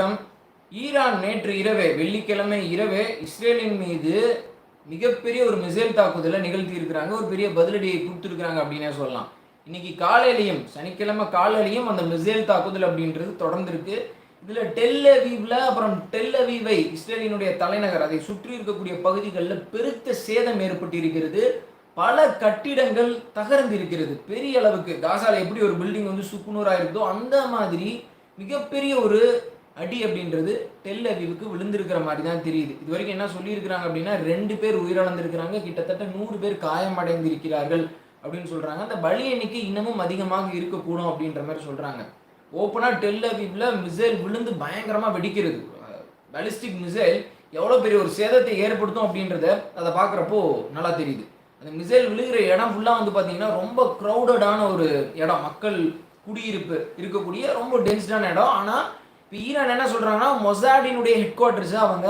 பதட்டம் ஈரான் நேற்று இரவே வெள்ளிக்கிழமை இரவே இஸ்ரேலின் மீது மிகப்பெரிய ஒரு மிசைல் தாக்குதலை நிகழ்த்தி இருக்கிறாங்க ஒரு பெரிய பதிலடியை கொடுத்துருக்காங்க அப்படின்னே சொல்லலாம். இன்னைக்கு காலையிலையும் சனிக்கிழமை காலையிலையும் அந்த மிசைல் தாக்குதல் அப்படின்றது தொடர்ந்துருக்கு. இதில் டெல்லவீவில் அப்புறம் டெல் அவீவை இஸ்ரேலினுடைய தலைநகர் அதை சுற்றி இருக்கக்கூடிய பகுதிகளில் பெருத்த சேதம் ஏற்பட்டிருக்கிறது. பல கட்டிடங்கள் தகர்ந்து இருக்கிறது பெரிய அளவுக்கு காசால எப்படி ஒரு பில்டிங் வந்து சுக்குநூறாக இருக்குதோ அந்த மாதிரி மிகப்பெரிய ஒரு அடி அப்படின்றது டெல் அவீவுக்கு விழுந்திருக்கிற மாதிரி தான் தெரியுது. இது வரைக்கும் என்ன சொல்லியிருக்கிறாங்க அப்படின்னா ரெண்டு பேர் உயிரிழந்திருக்கிறாங்க கிட்டத்தட்ட நூறு பேர் காயமடைந்திருக்கிறார்கள் அப்படின்னு சொல்கிறாங்க அந்த பலி எண்ணிக்கை இன்னமும் அதிகமாக இருக்கக்கூடும் அப்படின்ற மாதிரி சொல்கிறாங்க ஓப்பனாக டெல் அவிவில் மிசைல் விழுந்து பயங்கரமாக வெடிக்கிறது. பாலிஸ்டிக் மிசைல் எவ்வளோ பெரிய ஒரு சேதத்தை ஏற்படுத்தும் அப்படின்றத அதை பார்க்குறப்போ நல்லா தெரியுது. அந்த மிசைல் விழுகிற இடம் ஃபுல்லாக வந்து பார்த்தீங்கன்னா ரொம்ப க்ரௌடடான ஒரு இடம். மக்கள் குடியிருப்பு இருக்கக்கூடிய ரொம்ப டென்ஸ்டான இடம். ஆனால் இப்போ ஈரான் என்ன சொல்கிறாங்கன்னா மொசாடினுடைய ஹெட் குவார்ட்டர்ஸை அவங்க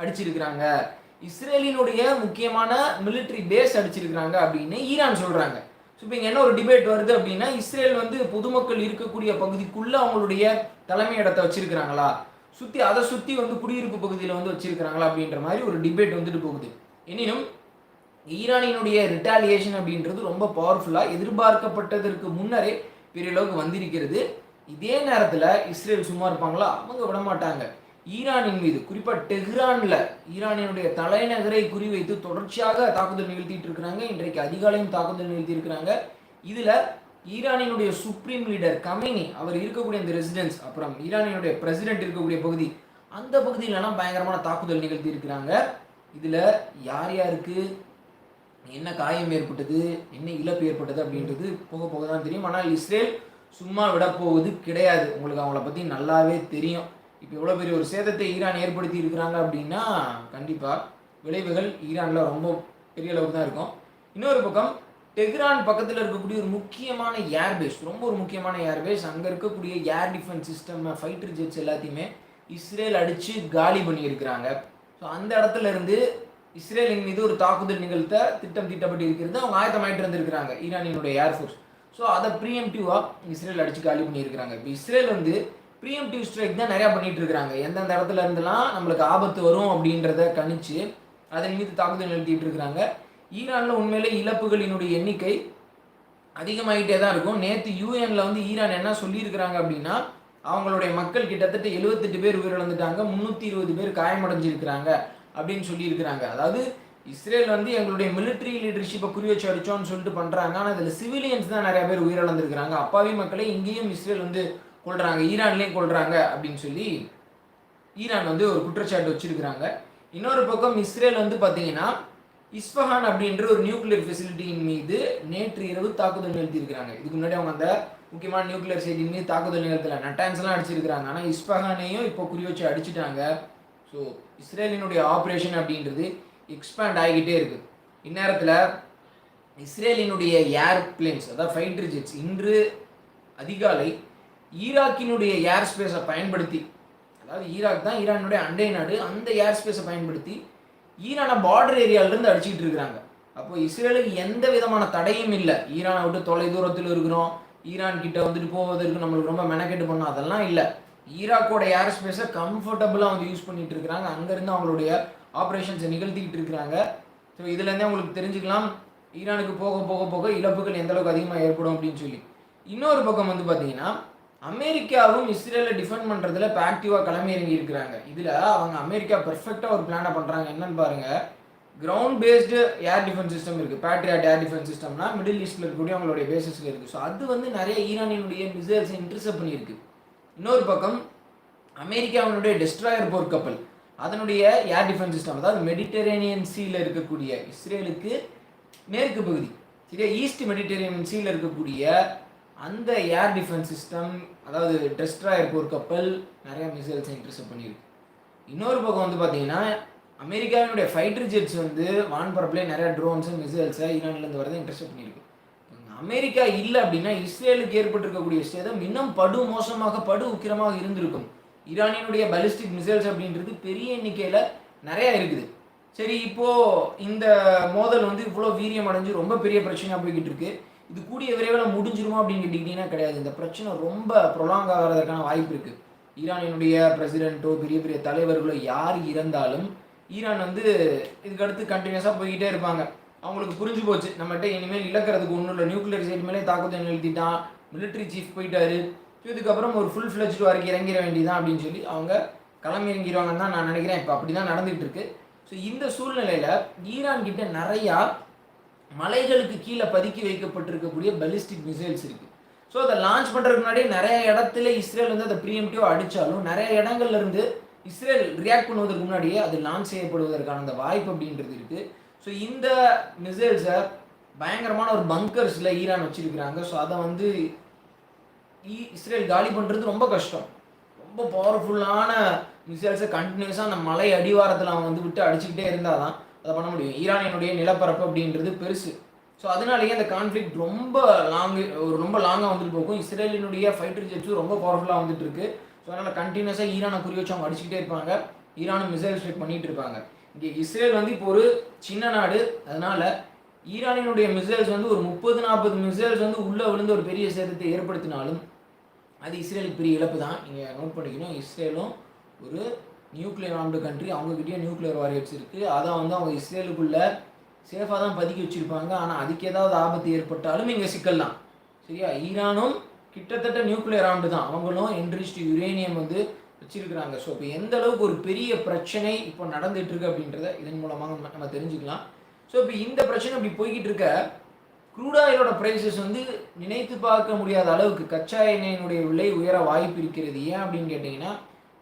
அடிச்சிருக்கிறாங்க. இஸ்ரேலினுடைய முக்கியமான மிலிட்ரி பேஸ் அடிச்சிருக்கிறாங்க அப்படின்னு ஈரான் சொல்கிறாங்க ஸோ இப்போ இங்கே என்ன ஒரு டிபேட் வருது அப்படின்னா இஸ்ரேல் வந்து பொதுமக்கள் இருக்கக்கூடிய பகுதிக்குள்ளே அவங்களுடைய தலைமை இடத்தை வச்சிருக்கிறாங்களா? சுற்றி அதை சுற்றி வந்து குடியிருப்பு பகுதியில் வந்து வச்சிருக்கிறாங்களா அப்படின்ற மாதிரி ஒரு டிபேட் வந்துட்டு போகுது. எனினும் ஈரானினுடைய ரிட்டாலியேஷன் அப்படின்றது ரொம்ப பவர்ஃபுல்லாக எதிர்பார்க்கப்பட்டதற்கு முன்னரே பெரிய அளவுக்கு வந்திருக்கிறது. இதே நேரத்தில் இஸ்ரேல் சும்மா இருப்பாங்களா? அவங்க விட மாட்டாங்க. ஈரானின் மீது குறிப்பாக டெஹ்ரானில் ஈரானினுடைய தலைநகரை குறிவைத்து தொடர்ச்சியாக தாக்குதல் நிகழ்த்திட்டு இருக்கிறாங்க. இன்றைக்கு அதிகாலையும் தாக்குதல் நிகழ்த்தி இருக்கிறாங்க. இதில் ஈரானினுடைய சுப்ரீம் லீடர் கமினி அவர் இருக்கக்கூடிய இந்த ரெசிடென்ஸ் அப்புறம் ஈரானினுடைய பிரசிடென்ட் இருக்கக்கூடிய பகுதி அந்த பகுதியிலலாம் பயங்கரமான தாக்குதல் நிகழ்த்தி இருக்கிறாங்க. இதில் யார் யாருக்கு என்ன காயம் ஏற்பட்டது என்ன இழப்பு ஏற்பட்டது அப்படின்றது போக போக தான் தெரியும். ஆனால் இஸ்ரேல் சும்மா விடப்போவது கிடையாது. உங்களுக்கு அவங்கள பற்றி நல்லாவே தெரியும். இப்போ இவ்வளோ பெரிய ஒரு சேதத்தை ஈரான் ஏற்படுத்தி இருக்கிறாங்க அப்படின்னா கண்டிப்பாக விளைவுகள் ஈரானில் ரொம்ப பெரிய அளவுக்கு தான் இருக்கும். இன்னொரு பக்கம் டெஹ்ரான் பக்கத்தில் இருக்கக்கூடிய ஒரு முக்கியமான ஏர்பேஸ் ரொம்ப ஒரு முக்கியமான ஏர்பேஸ் அங்கே இருக்கக்கூடிய air defence system fighter jets எல்லாத்தையுமே இஸ்ரேல் அடித்து காலி பண்ணியிருக்கிறாங்க. ஸோ அந்த இடத்துல இருந்து இஸ்ரேலின் மீது ஒரு தாக்குதல் நிகழ்த்த திட்டம் தீட்டப்பட்டு இருக்கிறது அவங்க ஆயத்தமாயிட்டு இருந்திருக்கிறாங்க ஈரானினுடைய ஏர்ஃபோர்ஸ் ஸோ அதை ப்ரீஎம்டிவாக இஸ்ரேல் அடித்து காலி பண்ணியிருக்கிறாங்க. இப்போ இஸ்ரேல் வந்து ப்ரீஎம்டிவ் ஸ்ட்ரைக் தான் நிறையா பண்ணிட்டு இருக்காங்க எந்தெந்த இடத்துல இருந்தெல்லாம் நம்மளுக்கு ஆபத்து வரும் அப்படின்றத கணிச்சு அதன் மீது தாக்குதல் நிகழ்த்திட்டு இருக்கிறாங்க. ஈரானில் உண்மையிலே இழப்புகளினுடைய எண்ணிக்கை அதிகமாகிட்டே தான் இருக்கும். நேற்று யூஎன்ல வந்து ஈரான் என்ன சொல்லியிருக்கிறாங்க அப்படின்னா அவங்களுடைய மக்கள் கிட்டத்தட்ட எழுபத்தெட்டு பேர் உயிரிழந்துட்டாங்க. முந்நூற்றி இருபது பேர் காயமடைஞ்சிருக்கிறாங்க அப்படின்னு சொல்லியிருக்கிறாங்க. அதாவது இஸ்ரேல் வந்து எங்களுடைய மிலிட்ரி லீடர்ஷிப்பை குறி வச்சு அடிச்சோன்னு சொல்லிட்டு பண்ணுறாங்க ஆனால் அதில் சிவிலியன்ஸ் தான் நிறைய பேர் உயிரிழந்திருக்கிறாங்க. அப்பாவி மக்களை இங்கேயும் இஸ்ரேல் வந்து கொள்கிறாங்க ஈரான்லேயும் கொள்கிறாங்க அப்படின்னு சொல்லி ஈரான் வந்து ஒரு குற்றச்சாட்டு வச்சுருக்கிறாங்க. இன்னொரு பக்கம் இஸ்ரேல் வந்து பார்த்தீங்கன்னா இஸ்ஃபஹான் அப்படின்ற ஒரு நியூக்ளியர் ஃபெசிலிட்டியின் மீது நேற்று இரவு தாக்குதல் நிகழ்த்தியிருக்கிறாங்க. இதுக்கு முன்னாடி அவங்க அந்த முக்கியமான நியூக்ளியர் சைட்டின் மீது தாக்குதல் நிகழ்த்தல. நட்டான்ஸ்லாம் அடிச்சிருக்கிறாங்க. ஆனால் இஸ்ஃபஹானையும் இப்போ குறி வச்சு அடிச்சிட்டாங்க. ஸோ இஸ்ரேலினுடைய ஆப்ரேஷன் அப்படின்றது எக்ஸ்பேண்ட் ஆகிக்கிட்டே இருக்குது இந்நேரத்தில் இஸ்ரேலினுடைய ஏர்பிளேன்ஸ் அதாவது ஃபைட்டர் ஜெட்ஸ் இன்று அதிகாலை ஈராக்கினுடைய ஏர் ஸ்பேஸை பயன்படுத்தி அதாவது ஈராக் தான் ஈரானுடைய அண்டை நாடு அந்த ஏர் ஸ்பேஸை பயன்படுத்தி ஈரானை பார்டர் ஏரியாவிலேருந்து அடிச்சிட்டு இருக்கிறாங்க. அப்போ இஸ்ரேலுக்கு எந்த விதமான தடையும் இல்லை. ஈரானை விட்டு தொலை தூரத்தில் இருக்கிறோம். ஈரான் கிட்ட வந்துட்டு போவதற்கு நம்மளுக்கு ரொம்ப மெனக்கெட்டு பண்ணோம். அதெல்லாம் இல்லை. ஈராக்கோட ஏர் ஸ்பேஸை கம்ஃபர்டபுளாக வந்து யூஸ் பண்ணிட்டு இருக்கிறாங்க. அங்கேருந்து அவங்களுடைய ஆப்ரேஷன்ஸை நிகழ்த்திக்கிட்டு இருக்கிறாங்க. ஸோ இதுலேருந்தே உங்களுக்கு தெரிஞ்சுக்கலாம். ஈரானுக்கு போக போக போக இழப்புகள் எந்த அளவுக்கு அதிகமாக ஏற்படும் அப்படின்னு சொல்லி. இன்னொரு பக்கம் வந்து பார்த்தீங்கன்னா அமெரிக்காவும் இஸ்ரேலை டிஃபெண்ட் பண்ணுறதுல இப்போ ஆக்டிவாக களமிறங்கி இருக்கிறாங்க. இதில் அவங்க அமெரிக்கா பெர்ஃபெக்டாக ஒரு பிளானை பண்ணுறாங்க என்னன்னு பாருங்கள் ground based air defence system இருக்குது பேட்ரியாட் ஏர் டிஃபென்ஸ் சிஸ்டம்னா மிடில் ஈஸ்டில் இருக்கக்கூடிய அவங்களுடைய பேசஸில் இருக்குது ஸோ அது வந்து நிறைய ஈரானினுடைய மிசைல்ஸை இன்டர்செப்ட் பண்ணியிருக்கு. இன்னொரு பக்கம் அமெரிக்காவினுடைய டெஸ்ட்ராயர் போர் கப்பல் அதனுடைய ஏர் டிஃபென்ஸ் சிஸ்டம் அதாவது மெடிட்டரேனியன் சீல இருக்கக்கூடிய இஸ்ரேலுக்கு மேற்கு பகுதி சரியா ஈஸ்ட் மெடிட்டரேனியன் சீல இருக்கக்கூடிய அந்த ஏர் டிஃபென்ஸ் சிஸ்டம் அதாவது டெஸ்ட்ராயர் போர் கப்பல் நிறைய மிசைல்ஸை இன்டர்செப்ட் பண்ணியிருக்கு. இன்னொரு பக்கம் வந்து பார்த்தீங்கன்னா அமெரிக்காவினுடைய ஃபைட்டர் ஜெட்ஸ் வந்து வான்பரப்புலேயே நிறைய ட்ரோன்ஸு மிசைல்ஸை ஈரான்லேருந்து வரதை இன்டர்செப்ட் பண்ணியிருக்கு. அமெரிக்கா இல்லை அப்படின்னா இஸ்ரேலுக்கு ஏற்பட்டிருக்கக்கூடிய சேதம் இன்னும் படு மோசமாக படு உக்கிரமாக இருந்திருக்கும். ஈரானினுடைய பலிஸ்டிக் மிசைல்ஸ் அப்படின்றது பெரிய எண்ணிக்கையில் நிறையா இருக்குது. சரி இப்போது இந்த மோதல் வந்து இவ்வளோ வீரியம் அடைஞ்சு ரொம்ப பெரிய பிரச்சனையாக போய்கிட்டு இருக்கு. இது கூடிய விரைவில் முடிஞ்சிருமா அப்படின்னு கேட்டிங்கன்னா கிடையாது. இந்த பிரச்சனை ரொம்ப ப்ரொலாங் ஆகிறதுக்கான வாய்ப்பு இருக்குது ஈரானினுடைய பிரசிடென்ட்டோ பெரிய பெரிய தலைவர்களோ யார் இறந்தாலும் ஈரான் வந்து இதுக்கடுத்து கண்டினியூஸாக போய்கிட்டே இருப்பாங்க. அவங்களுக்கு புரிஞ்சு போச்சு. நம்மகிட்ட இனிமேல் இழக்கிறதுக்கு ஒன்றும் இல்லை. நியூக்ளியர் சைட் மேலே தாக்குதல் நிறுத்திட்டான். மிலிட்ரி சீஃப் போயிட்டாரு. இதுக்கப்புறம் ஒரு ஃபுல் ஃப்ளெஜ்டு வரைக்கும் இறங்கிட வேண்டியதான் அப்படின்னு சொல்லி அவங்க கிளம்பி இறங்கிடுவாங்கன்னு தான் நான் நினைக்கிறேன். இப்போ அப்படி தான் நடந்துகிட்டு இருக்கு. ஸோ இந்த சூழ்நிலையில் ஈரான் கிட்ட நிறையா மலைகளுக்கு கீழே பதுக்கி வைக்கப்பட்டிருக்கக்கூடிய பலிஸ்டிக் மிசைல்ஸ் இருக்குது ஸோ அதை லான்ச் பண்ணுறதுக்கு முன்னாடியே நிறைய இடத்துல இஸ்ரேல் வந்து அதை ப்ரீஎம்டிவ் அடித்தாலும் நிறைய இடங்கள்ல இருந்து இஸ்ரேல் ரியாக்ட் பண்ணுவதற்கு முன்னாடியே அது லான்ச் செய்யப்படுவதற்கான அந்த வாய்ப்பு அப்படின்றது இருக்குது ஸோ இந்த மிசைல்ஸை பயங்கரமான ஒரு பங்கர்ஸில் ஈரான் வச்சிருக்கிறாங்க. ஸோ அதை வந்து இஸ்ரேல் காலி பண்ணுறது ரொம்ப கஷ்டம். ரொம்ப பவர்ஃபுல்லான மிசைல்ஸை கண்டினியூஸாக அந்த மலை அடிவாரத்தில் அவன் வந்து விட்டு அடிச்சுக்கிட்டே இருந்தால் தான் அதை பண்ண முடியும். ஈரானினுடைய நிலப்பரப்பு அப்படின்றது பெருசு. ஸோ அதனாலேயே அந்த கான்ஃப்ளிக்ட் ரொம்ப லாங்கு ஒரு ரொம்ப லாங்காக வந்துட்டு போகும். இஸ்ரேலினுடைய ஃபைட்டர் ஜெட்ஸும் ரொம்ப பவர்ஃபுல்லாக வந்துட்டு இருக்கு. ஸோ அதனால் கண்டினியூஸாக ஈரானை குறி வச்சு அவங்க அடிச்சுக்கிட்டே இருப்பாங்க. ஈரானும் மிசைல் ஸ்ட்ரைக் பண்ணிகிட்டு இருப்பாங்க இங்கே இஸ்ரேல் வந்து இப்போ ஒரு சின்ன நாடு. அதனால் ஈரானினுடைய மிசைல்ஸ் வந்து ஒரு முப்பது நாற்பது மிசைல்ஸ் வந்து உள்ளே விழுந்து ஒரு பெரிய சேதத்தை ஏற்படுத்தினாலும் அது இஸ்ரேலுக்கு பெரிய இழப்பு தான். நீங்கள் நோட் பண்ணிக்கணும் இஸ்ரேலும் ஒரு நியூக்ளியர் ஆம்டு கண்ட்ரி அவங்ககிட்டயும் நியூக்ளியர் வாரியர்ஸ் இருக்குது அதை வந்து அவங்க இஸ்ரேலுக்குள்ள சேஃபாக தான் பதுக்கி வச்சுருப்பாங்க. ஆனால் அதுக்கு ஏதாவது ஆபத்து ஏற்பட்டாலும் இங்கே சிக்கல் தான் சரியா? ஈரானும் கிட்டத்தட்ட நியூக்ளியர் ஆண்டு தான். அவங்களும் என்ரிச்டு யுரேனியம் வந்து வச்சுருக்குறாங்க. ஸோ இப்போ எந்த அளவுக்கு ஒரு பெரிய பிரச்சனை இப்போ நடந்துகிட்ருக்கு அப்படின்றத இதன் மூலமாக நம்ம தெரிஞ்சுக்கலாம். ஸோ இப்போ இந்த பிரச்சனை இப்படி போய்கிட்டு இருக்க க்ரூட் ஆயிலோட ப்ரைஸஸ் வந்து நினைத்து பார்க்க முடியாத அளவுக்கு கச்சா எண்ணெயினுடைய விலை உயர வாய்ப்பு இருக்கிறது. ஏன் அப்படின்னு கேட்டிங்கன்னா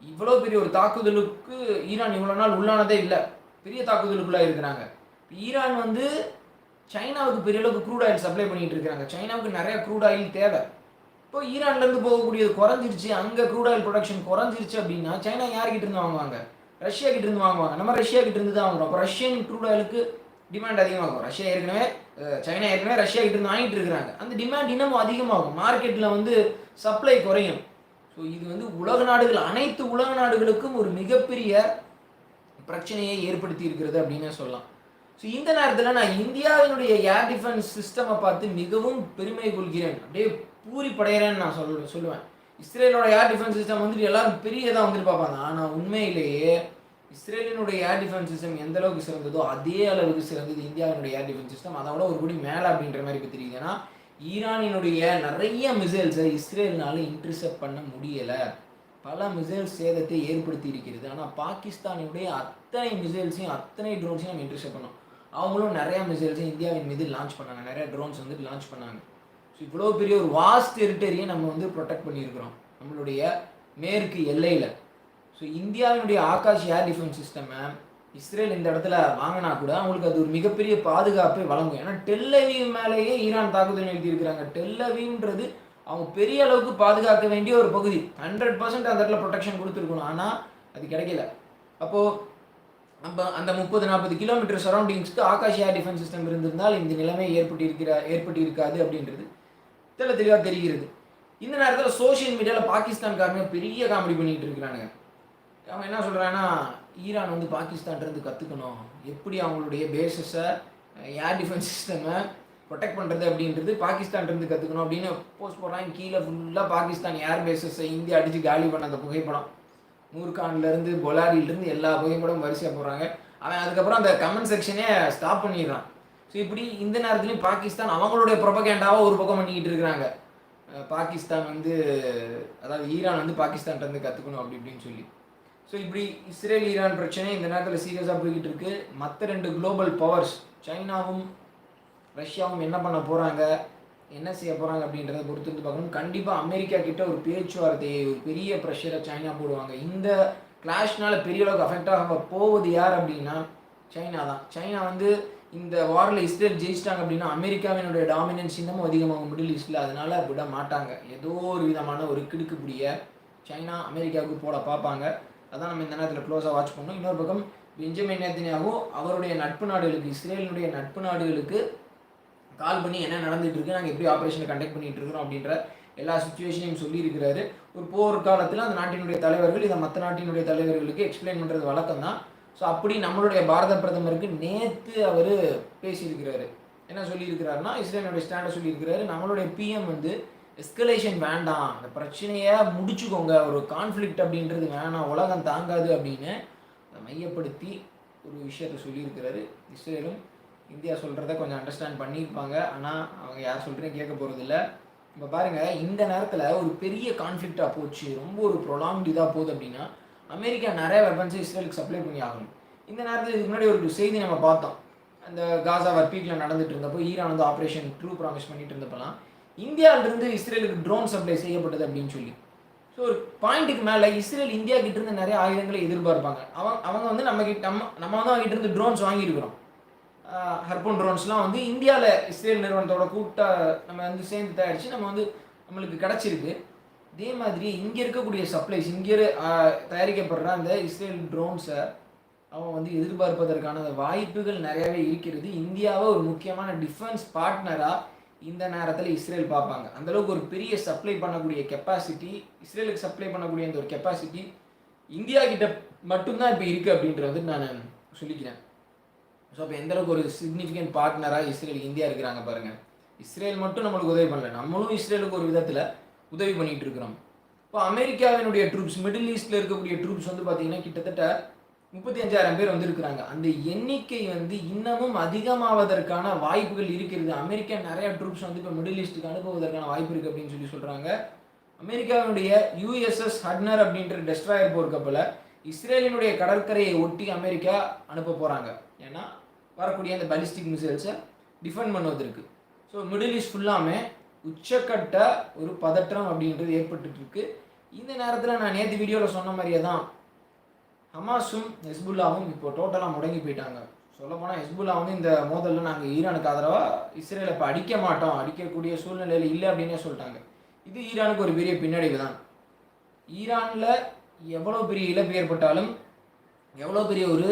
இவ்வளோ பெரிய ஒரு தாக்குதலுக்கு ஈரான் இவ்வளோ நாள் உள்ளானதே இல்லை. பெரிய தாக்குதலுக்குள்ளாக இருக்கிறாங்க. ஈரான் வந்து சைனாவுக்கு பெரிய அளவுக்கு க்ரூட் ஆயில் சப்ளை பண்ணிகிட்டு இருக்கிறாங்க. சைனாவுக்கு நிறைய க்ரூட் ஆயில் தேவை. இப்போ ஈரான்லேருந்து போகக்கூடியது குறைஞ்சிருச்சு. அங்கே க்ரூட் ஆயில் ப்ரொடக்ஷன் குறைஞ்சிருச்சு அப்படின்னா சைனா யார்கிட்ட இருந்து வாங்குவாங்க? ரஷ்யா கிட்ட இருந்து வாங்குவாங்க. நம்ம ரஷ்யா கிட்ட இருந்து தான் வாங்குறோம். அப்போ ரஷ்யன் க்ரூட் ஆயிலுக்கு டிமாண்ட் அதிகமாகும். ரஷ்யா ஏற்கனவே சைனா ஏற்கனவே ரஷ்யா கிட்ட இருந்து வாங்கிட்டு இருக்கிறாங்க. அந்த டிமாண்ட் இன்னமும் அதிகமாகும். மார்க்கெட்டில் வந்து சப்ளை குறையும். ஸோ இது வந்து உலக நாடுகள் அனைத்து உலக நாடுகளுக்கும் ஒரு மிகப்பெரிய பிரச்சனையை ஏற்படுத்தி இருக்கிறது அப்படின்னு சொல்லலாம். ஸோ இந்த நேரத்தில் நான் இந்தியாவினுடைய ஏர் டிஃபென்ஸ் சிஸ்டமை பார்த்து மிகவும் பெருமை கொள்கிறேன். அப்படியே பூரி படைகிறேன்னு நான் சொல்ல சொல்லுவேன். இஸ்ரேலோட ஏர் டிஃபென்ஸ் சிஸ்டம் வந்துட்டு எல்லாரும் பெரியதாக வந்துட்டு பார்ப்பாங்க. ஆனால் உண்மையிலேயே இஸ்ரேலினுடைய ஏர் டிஃபென்ஸ் சிஸ்டம் எந்த அளவுக்கு சிறந்ததோ அதே அளவுக்கு சிறந்தது இந்தியாவினுடைய ஏர் டிஃபென்ஸ் சிஸ்டம் அதோட ஒரு படி மேலே அப்படின்ற மாதிரி இப்போ தெரியுது ஏன்னா ஈரானினுடைய நிறைய மிசைல்ஸை இஸ்ரேல்னால இன்டர்செப்ட் பண்ண முடியலை. பல மிசைல் சேதத்தை ஏற்படுத்தி இருக்கிறது. ஆனால் பாகிஸ்தானுடைய அத்தனை மிசைல்ஸையும் அத்தனை ட்ரோன்ஸையும் நம்ம இன்டர்செப்ட் பண்ணோம். அவங்களும் நிறையா மிசைல்ஸையும் இந்தியாவின் மீது லான்ச் பண்ணாங்க. நிறைய ட்ரோன்ஸ் வந்து லான்ச் பண்ணாங்க. ஸோ இவ்வளோ பெரிய ஒரு வாஸ்ட் டெரிட்டரியை நம்ம வந்து ப்ரொடெக்ட் பண்ணியிருக்கிறோம். நம்மளுடைய மேற்கு எல்லையில். ஸோ இந்தியாவினுடைய ஆகாஷ் ஏர் டிஃபென்ஸ் சிஸ்டமை இஸ்ரேல் இந்த இடத்துல வாங்கினா கூட அவங்களுக்கு அது ஒரு மிகப்பெரிய பாதுகாப்பை வழங்கும். ஏன்னா டெல்லவீவ் மேலேயே ஈரான் தாக்குதல் எழுதியிருக்கிறாங்க இருக்கிறாங்க டெல்லவீவ்ன்றது அவங்க பெரிய அளவுக்கு பாதுகாக்க வேண்டிய ஒரு பகுதி. ஹண்ட்ரட் பர்சன்ட் அந்த இடத்துல ப்ரொடெக்ஷன் கொடுத்துருக்கணும். ஆனால் அது கிடைக்கல. அப்போது நம்ம அந்த முப்பது நாற்பது கிலோமீட்டர் சரௌண்டிங்ஸ்க்கு ஆகாஷ் ஏர் டிஃபென்ஸ் சிஸ்டம் இருந்திருந்தால் இந்த நிலைமை ஏற்பட்டிருக்கிற ஏற்பட்டிருக்காது அப்படின்றது தெள்ள தெளிவாக தெரிகிறது. இந்த நேரத்தில் சோஷியல் மீடியாவில் பாகிஸ்தான்காரங்க பெரிய காமெடி பண்ணிகிட்டு இருக்கிறானுங்க. அவன் என்ன சொல்கிறான்னா ஈரான் வந்து பாகிஸ்தான்லேருந்து கற்றுக்கணும் எப்படி அவங்களுடைய பேசஸை ஏர் டிஃபென்ஸ் சிஸ்டமை ப்ரொடெக்ட் பண்ணுறது அப்படின்றது பாகிஸ்தான்லேருந்து கற்றுக்கணும் அப்படின்னு போஸ்ட் போடுறாங்க. கீழே ஃபுல்லாக பாகிஸ்தான் ஏர் பேசஸை இந்தியா அடித்து காலி பண்ண அந்த புகைப்படம். நூர்கான்லேருந்து பொலாரியிலேருந்து எல்லா புகைப்படமும் வரிசையாக போடுறாங்க. அவன் அதுக்கப்புறம் அந்த கமெண்ட் செக்ஷனே ஸ்டாப் பண்ணிடுறான். ஸோ இப்படி இந்த நேரத்துலையும் பாகிஸ்தான் அவங்களுடைய ப்ரொபகேண்டாவாக ஒரு பக்கம் பண்ணிக்கிட்டு இருக்கிறாங்க. பாகிஸ்தான் வந்து அதாவது ஈரான் வந்து பாகிஸ்தான்லேருந்து கற்றுக்கணும் அப்படி இப்படின்னு சொல்லி. ஸோ இப்படி இஸ்ரேல் ஈரான் பிரச்சனை இந்த நேரத்தில் சீரியஸாக போய்கிட்டு இருக்கு. மற்ற ரெண்டு குளோபல் பவர்ஸ் சைனாவும் ரஷ்யாவும் என்ன பண்ண போகிறாங்க என்ன செய்ய போகிறாங்க அப்படின்றத பொறுத்து வந்து பார்க்கணும். கண்டிப்பாக அமெரிக்கா கிட்ட ஒரு பேச்சுவார்த்தையை ஒரு பெரிய ப்ரெஷரை சைனா போடுவாங்க. இந்த கிளாஷ்னால பெரிய அளவுக்கு அஃபெக்ட் ஆக போவது யார் அப்படின்னா சைனா தான். சைனா வந்து இந்த வாரில் இஸ்ரேல் ஜெயிச்சிட்டாங்க அப்படின்னா அமெரிக்காவினுடைய டாமினன்ஸ் இன்னமும் அதிகமாகும் மிடில் ஈஸ்டில். அதனால் விட மாட்டாங்க. ஏதோ ஒரு விதமான ஒரு கிடுக்குப்பிடிய சைனா அமெரிக்காவுக்கு போட பார்ப்பாங்க. அதான் நம்ம இந்த நேரத்தில் க்ளோஸாக வாட்ச் பண்ணோம். இன்னொரு பக்கம் பெஞ்சமின் நேத்தனியாகவோ அவருடைய நட்பு நாடுகளுக்கு இஸ்ரேலினுடைய நட்பு நாடுகளுக்கு கால் பண்ணி என்ன நடந்துகிட்டு இருக்கு நாங்கள் எப்படி ஆப்ரேஷனை கண்டக்ட் பண்ணிகிட்டு இருக்கிறோம் அப்படின்ற எல்லா சுச்சுவேஷனையும் சொல்லியிருக்கிறாரு ஒரு போர் காலத்தில் அந்த நாட்டினுடைய தலைவர்கள் இதை மற்ற நாட்டினுடைய தலைவர்களுக்கு எக்ஸ்பிளைன் பண்ணுறது வழக்கம் தான். ஸோ அப்படி நம்மளுடைய பாரத பிரதமருக்கு நேற்று அவர் பேசியிருக்கிறாரு. என்ன சொல்லியிருக்கிறாருன்னா இஸ்ரேலுடைய ஸ்டாண்டை சொல்லியிருக்கிறாரு. நம்மளுடைய பிஎம் வந்து எஸ்கலேஷன் வேண்டாம். அந்த பிரச்சனையை முடிச்சுக்கோங்க. ஒரு கான்ஃப்ளிக்ட் அப்படின்றது வேணாம். உலகம் தாங்காது அப்படின்னு அதை மையப்படுத்தி ஒரு விஷயத்த சொல்லியிருக்கிறாரு. இஸ்ரேலும் இந்தியா சொல்கிறத கொஞ்சம் அண்டர்ஸ்டாண்ட் பண்ணியிருப்பாங்க. ஆனால் அவங்க யார் சொல்கிறேன் கேட்க போகிறதில்ல இப்போ பாருங்கள் இந்த நேரத்தில் ஒரு பெரிய கான்ஃப்ளிக்டாக போச்சு. ரொம்ப ஒரு ப்ரொலாங்டு இதாக போகுது அப்படின்னா அமெரிக்கா நிறைய வெப்பன்ஸை இஸ்ரேலுக்கு சப்ளை பண்ணி ஆகணும். இந்த நேரத்தில் இதுக்கு முன்னாடி ஒரு செய்தி நம்ம பார்த்தோம். அந்த காசா வர்பீக்கில் நடந்துட்டு இருந்தப்போ ஈரான் வந்து ஆப்ரேஷன் ட்ரூ ப்ராமிஸ் பண்ணிட்டு இருந்தப்பெல்லாம் இந்தியாவிலிருந்து இஸ்ரேலுக்கு ட்ரோன் சப்ளை செய்யப்பட்டது அப்படின்னு சொல்லி. ஸோ ஒரு பாயிண்ட்டுக்கு மேலே இஸ்ரேல் இந்தியா கிட்ட இருந்து நிறைய ஆயுதங்களை எதிர்பார்ப்பாங்க. அவங்க அவங்க வந்து நம்ம கிட்ட நம்ம நம்ம வந்து அவங்க கிட்ட இருந்து ட்ரோன்ஸ் வாங்கியிருக்கிறோம். ஹர்போன் ட்ரோன்ஸ்லாம் வந்து இந்தியாவில் இஸ்ரேல் நிறுவனத்தோட கூட்ட நம்ம வந்து சேர்ந்து தயாரித்து நம்ம வந்து நம்மளுக்கு கிடச்சிருக்கு. இதே மாதிரி இங்கே இருக்கக்கூடிய சப்ளைஸ் இங்கே தயாரிக்கப்படுற அந்த இஸ்ரேல் ட்ரோன்ஸை அவன் வந்து எதிர்பார்ப்பதற்கான வாய்ப்புகள் நிறையவே இருக்கிறது. இந்தியாவை ஒரு முக்கியமான டிஃபென்ஸ் பார்ட்னராக இந்த நேரத்தில் இஸ்ரேல் பார்ப்பாங்க. அந்த அளவுக்கு ஒரு பெரிய சப்ளை பண்ணக்கூடிய கெப்பாசிட்டி இஸ்ரேலுக்கு சப்ளை பண்ணக்கூடிய அந்த ஒரு கெப்பாசிட்டி இந்தியா கிட்ட மட்டும்தான் இப்போ இருக்குது அப்படின்றது வந்து நான் சொல்லிக்கிறேன். ஸோ அப்போ எந்தளவுக்கு ஒரு சிக்னிஃபிகண்ட் பார்ட்னராக இஸ்ரேல் இந்தியா இருக்கிறாங்க பாருங்கள் இஸ்ரேல் மட்டும் நம்மளுக்கு உதவி பண்ணல. நம்மளும் இஸ்ரேலுக்கு ஒரு விதத்தில் உதவி பண்ணிகிட்டு இருக்கிறோம். இப்போ அமெரிக்காவினுடைய ட்ரூப்ஸ் மிடில் ஈஸ்டில் இருக்கக்கூடிய ட்ரூப்ஸ் வந்து பார்த்திங்கன்னா கிட்டத்தட்ட முப்பத்தி அஞ்சாயிரம் பேர் வந்திருக்கிறாங்க. அந்த எண்ணிக்கை வந்து இன்னமும் அதிகமாவதற்கான வாய்ப்புகள் இருக்கிறது. அமெரிக்கா நிறைய ட்ரூப்ஸ் வந்து இப்போ மிடில் ஈஸ்ட்டுக்கு அனுப்புவதற்கான வாய்ப்பு இருக்குது அப்படின்னு சொல்லி சொல்கிறாங்க அமெரிக்காவினுடைய யூஎஸ்எஸ் ஹட்னர் அப்படின்ற டெஸ்ட்ராயர் போர்க்கப்பலை இஸ்ரேலினுடைய கடற்கரையை ஒட்டி அமெரிக்கா அனுப்ப போகிறாங்க ஏன்னா வரக்கூடிய அந்த பலிஸ்டிக் மிசைல்ஸை டிஃபெண்ட் பண்ணுவதற்கு. ஸோ மிடில் ஈஸ்ட் ஃபுல்லாமே உச்சக்கட்ட ஒரு பதற்றம் அப்படின்றது ஏற்பட்டுருக்கு இந்த நேரத்தில் நான் நேற்று வீடியோவில் சொன்ன மாதிரியே தான் ஹமாஸும் ஹெஸ்புல்லாவும் இப்போ டோட்டலாக முடங்கி போயிட்டாங்க. சொல்லப்போனால் ஹெஸ்புல்லா வந்து இந்த மோதலில் நாங்கள் ஈரானுக்கு ஆதரவாக இஸ்ரேலை இப்போ அடிக்க மாட்டோம் அடிக்கக்கூடிய சூழ்நிலையில் இல்லை அப்படின்னே சொல்லிட்டாங்க. இது ஈரானுக்கு ஒரு பெரிய பின்னடைவு தான். ஈரானில் எவ்வளோ பெரிய இழப்பு ஏற்பட்டாலும் எவ்வளோ பெரிய ஒரு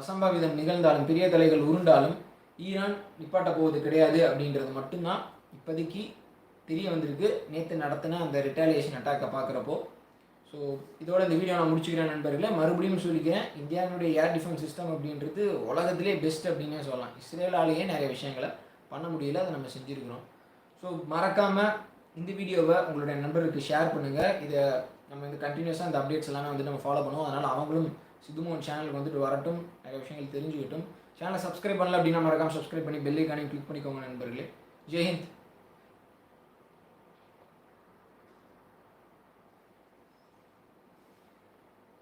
அசம்பாவிதம் நிகழ்ந்தாலும் பெரிய தலைகள் உருண்டாலும் ஈரான் நிப்பாட்ட போவது கிடையாது அப்படின்றது மட்டும்தான் இப்போதைக்கு தெரிய வந்திருக்கு. நேற்று நடத்தின அந்த ரிட்டாலியேஷன் அட்டாக்கை பார்க்குறப்போ ஸோ இதோட இந்த வீடியோ நான் முடிச்சுக்கிறேன் நண்பர்களே. மறுபடியும் சொல்லிக்கிறேன் இந்தியாவினுடைய ஏர் டிஃபென்ஸ் சிஸ்டம் அப்படின்றது உலகத்திலே பெஸ்ட் அப்படின்னே சொல்லலாம். இஸ்ரேலாலேயே நிறைய விஷயங்களை பண்ண முடியல அதை நம்ம செஞ்சுருக்கிறோம். ஸோ மறக்காமல் இந்த வீடியோவை உங்களுடைய நண்பர்களுக்கு ஷேர் பண்ணுங்கள் இதை நம்ம இந்த கண்டினியூஸாக இந்த அப்டேட்ஸ் எல்லாமே வந்து நம்ம ஃபாலோ பண்ணுவோம். அதனால் அவங்களும் சிதுமோன் சேனலுக்கு வந்துட்டு வரட்டும். நிறைய விஷயங்கள் தெரிஞ்சுக்கிட்டும். சேனலை சப்ஸ்கிரைப் பண்ணல அப்படின்னா மறக்காமல் சப்ஸ்கிரைப் பண்ணி பெல்லைக்கானையும் கிளிக் பண்ணிக்கோங்க நண்பர்களே. ஜெய்ஹிந்த்